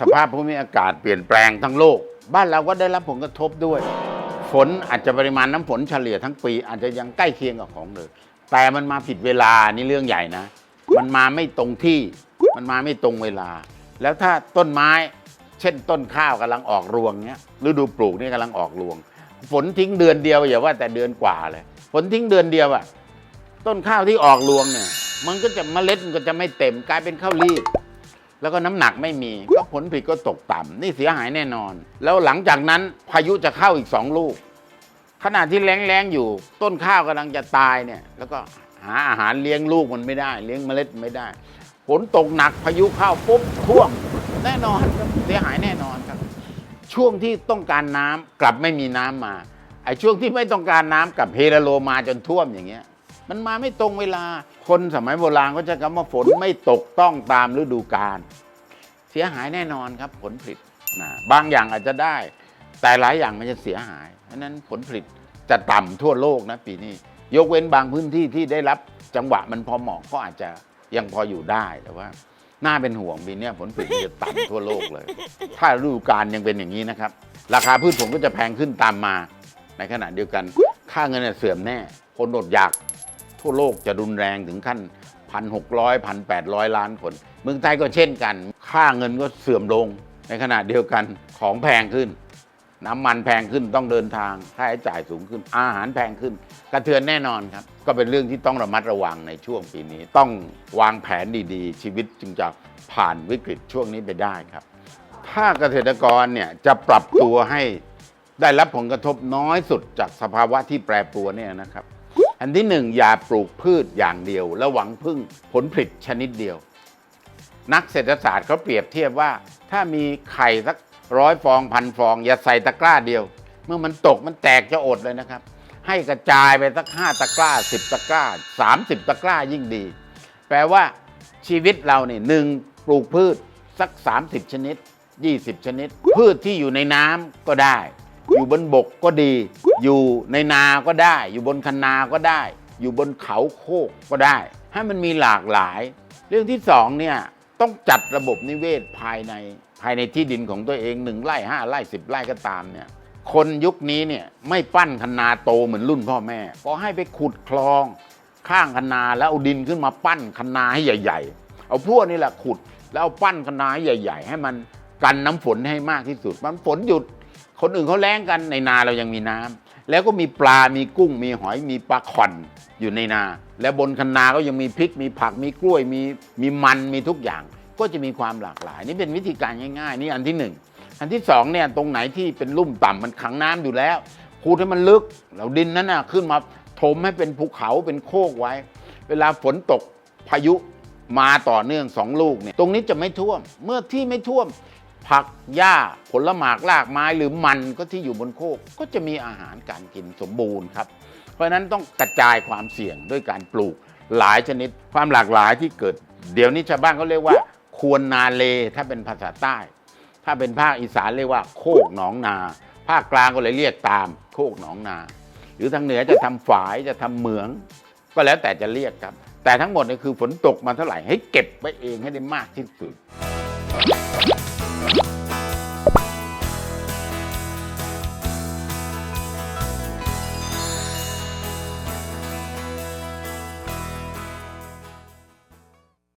สภาพภูมิอากาศเปลี่ยนแปลงทั้งโลก บ้านเราก็ได้รับผลกระทบด้วย ฝนอาจจะปริมาณน้ำฝนเฉลี่ยทั้งปี อาจจะยังใกล้เคียงกับของเลยแต่มันมาผิดเวลานี่เรื่องใหญ่นะ มันมาไม่ตรงที่มันมาไม่ตรงเวลา แล้วถ้าต้นไม้ เช่นต้นข้าวกำลังออกรวงเนี้ยฤดูปลูกนี่กำลังออกรวง ฝนทิ้งเดือนเดียวอย่าว่าแต่เดือนกว่าเลยฝนทิ้งเดือนเดียวอะต้นข้าวที่ออกรวงเนี่ย มันก็จะเมล็ดมันก็จะไม่เต็มกลายเป็นข้าวรีบ แล้วก็น้ำหนักไม่มีก็ผลผลิตก็ตกต่ำนี่เสียหายแน่นอน แล้วหลังจากนั้นพายุจะเข้าอีกสองลูก ขณะที่แล้งๆอยู่ ต้นข้าวกำลังจะตายเนี่ยแล้วก็หาอาหารเลี้ยงลูกมันไม่ได้ เลี้ยงเมล็ดไม่ได้ฝนตกหนักพายุเข้าปุ๊บท่วมแน่นอนเสียหายแน่นอนครับ ช่วงที่ต้องการน้ำกลับไม่มีน้ำมาไอ้ช่วงที่ไม่ต้องการน้ำกับเฮโรโลมาจนท่วมอย่างเงี้ย มันมาไม่ตรงเวลา คนสมัยโบราณก็จะคำว่าฝนไม่ตกต้องตามฤดูกาลเสียหายแน่นอนครับผลผลิตนะบางอย่างอาจจะได้ แต่หลายอย่างมันจะเสียหายเพราะนั้นผลผลิตจะต่ำทั่วโลกนะปีนี้ ยกเว้นบางพื้นที่ที่ได้รับจังหวะมันพอเหมาะก็อาจจะยังพออยู่ได้แต่ว่าน่าเป็นห่วงปีนี้ผลผลิตจะต่ำทั่วโลกเลย ถ้าฤดูกาลยังเป็นอย่างนี้นะครับ ราคาพืชผลก็จะแพงขึ้นตามมา ในขณะเดียวกัน ค่าเงินเสื่อมแน่ คนอดอยาก ทั่วโลกจะรุนแรงถึงขั้นพันหกร้อยพันแปดร้อยล้านคน เมืองไทยก็เช่นกัน ค่าเงินก็เสื่อมลง ในขณะเดียวกันของแพงขึ้น น้ำมันแพงขึ้นต้องเดินทางค่าใช้จ่ายสูงขึ้น อาหารแพงขึ้น กระเทือนแน่นอนครับ ก็เป็นเรื่องที่ต้องระมัดระวังในช่วงปีนี้ ต้องวางแผนดีๆ ชีวิตจึงจะผ่านวิกฤตช่วงนี้ไปได้ครับ ถ้าเกษตรกรเนี่ยจะปรับตัวให้ได้รับผลกระทบน้อยสุดจากสภาวะที่แปรปรวนเนี่ยนะครับ อันที่หนึ่งอย่าปลูกพืชอย่างเดียว แล้วหวังพึ่งผลผลิตชนิดเดียว นักเศรษฐศาสตร์เขาเปรียบเทียบว่า ถ้ามีไข่สักร้อยฟองพันฟอง อย่าใส่ตะกร้าเดียว เมื่อมันตกมันแตกจะอดเลยนะครับ ให้กระจายไปสักห้าตะกร้าสิบตะกร้าสามสิบตะกร้ายิ่งดี แปลว่าชีวิตเราเนี่ยหนึ่งปลูกพืชสัก 30 ชนิด 20 ชนิด พืชที่อยู่ในน้ำก็ได้ อยู่บนบกก็ดี อยู่ในนาก็ได้ อยู่บนคันนาก็ได้ อยู่บนเขาโคกก็ได้ ให้มันมีหลากหลาย เรื่องที่สองเนี่ยต้องจัดระบบนิเวศภายในภายในที่ดินของตัวเองหนึ่งไร่ห้าไร่สิบไร่ก็ตามเนี่ยคนยุคนี้เนี่ยไม่ปั้นคันนาโตเหมือนรุ่นพ่อแม่ ก็ให้ไปขุดคลองข้างคันนาแล้วเอาดินขึ้นมาปั้นคันนาให้ใหญ่ ๆ เอาพวกนี่แหละขุดแล้วเอาปั้นคันนาให้ใหญ่ ๆ ให้มันกันน้ำฝนให้มากที่สุด มันฝนหยุด คนอื่นเขาแล้งกันในนาเรายังมีน้ำแล้วก็มีปลา มีกุ้ง มีหอย มีปลาขอนอยู่ในนา และบนคันนาก็ยังมีพริก มีผัก มีกล้วย มีมีมัน มีทุกอย่าง ก็จะมีความหลากหลาย นี่เป็นวิธีการง่าย ๆ นี่อันที่หนึ่งอันที่สองเนี่ยตรงไหนที่เป็นลุ่มต่ำมันขังน้ำอยู่แล้วคูดให้มันลึกแล้วดินนั้นน่ะขึ้นมาถมให้เป็นภูเขาเป็นโคกไว้ เวลาฝนตกพายุมาต่อเนื่องสองลูกเนี่ยตรงนี้จะไม่ท่วม เมื่อที่ไม่ท่วม ผักหญ้าผลหมากรากไม้หรือมันก็ที่อยู่บนโคกก็จะมีอาหารการกินสมบูรณ์ครับ เพราะฉะนั้นต้องกระจายความเสี่ยงด้วยการปลูกหลายชนิดความหลากหลายที่เกิด เดี๋ยวนี้ชาวบ้านเขาเรียกว่า ควรนาเลถ้าเป็นภาษาใต้ ถ้าเป็นภาคอีสานเรียกว่าโคกหนองนา ภาคกลางก็เลยเรียกตามโคกหนองนา หรือทางเหนือจะทำฝายจะทำเหมือง ก็แล้วแต่จะเรียกครับ แต่ทั้งหมดนี่คือฝนตกมาเท่าไหร่ให้เก็บไว้เองให้ได้มากที่สุด you.